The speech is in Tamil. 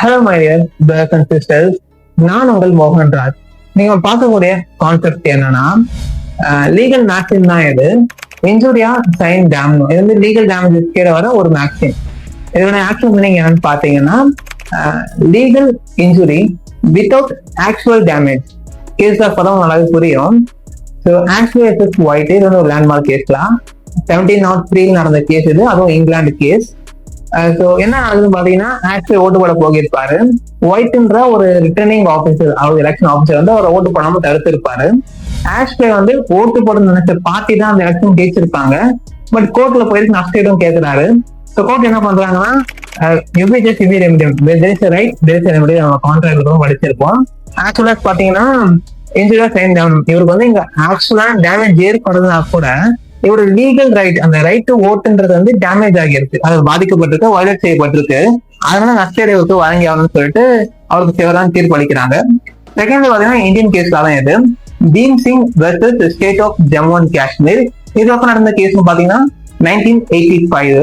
Hello my dear brothers and sisters நான் உங்கள் மோகன் ராஜ். நீங்க பார்க்கக்கூடிய கான்செப்ட் என்னன்னா லீகல் மேக்சின் தான் இது. இன்ஜூரியா சைன் டேம் இது வந்து லீகல் டேமேஜஸ் கீழே வர ஒரு மேக்சின் இதோட ஆக்சுவல் மீனிங் என்னன்னு பாத்தீங்கன்னா legal injury without actual damage case of படம் நல்லாவே புரியும். ஸோ ஆக்சுவல் எஸ்எஸ் ஒயிட் இது வந்து ஒரு லேண்ட்மார்க் கேஸ்லாம் செவன்டீன் நாட் த்ரீ நடந்த கேஸ் இது. அதுவும் இங்கிலாந்து கேஸ் ஸோ என்ன ஆகுதுன்னு பாத்தீங்கன்னா ஆக்சுவலி ஓட்டு போட போகிருப்பாரு ஒயிட்ன்ற ஒரு ரிட்டர்னிங் ஆஃபீஸர் அவர் எலெக்ஷன் ஆஃபீஸர் வந்து அவரை ஓட்டு போடாம தடுத்திருப்பாரு. ஆஷ்லே வந்து ஓட்டு போட நினைச்ச பார்ட்டி தான் அந்த எலெக்ஷன் ஜெயிச்சிருப்பாங்க. பட் கோர்ட்ல போயிட்டு நஷ்டம் கேட்கிறாரு ஸோ கோர்ட் என்ன பண்றாங்கன்னா எவ்ரி ஜஸ்ட் இவி ரெமிடியம் தேர்ஸ் ரைட் தேர்ஸ் ரெமிடியம் நம்ம கான்ட்ராக்ட் படிச்சிருப்போம். ஆக்சுவலா பாத்தீங்கன்னா இன்ஜுரியா சைன் டவுன் இவருக்கு வந்து இங்க ஆக்சுவலா டேமேஜ் ஏற்படுறதுனா கூட இவரோட லீகல் ரைட் அந்த ரைட் டு ஓட்டுன்றது வந்து டேமேஜ் ஆகியிருக்கு. அது பாதிக்கப்பட்டிருக்கு வயலேட் செய்யப்பட்டிருக்கு. அதனால நஷ்டடைவுக்கு வழங்கி ஆகணும்னு சொல்லிட்டு அவருக்கு சேவரான தீர்ப்பு அளிக்கிறாங்க செகண்ட் பாத்தீங்கன்னா இந்தியன் கேஸ்ல தான் இது. Bhim Singh versus state of Jammu and Kashmir இதுக்கப்புறம் நடந்த கேஸ் பாத்தீங்கன்னா நைன்டீன் எயிட்டி ஃபைவ்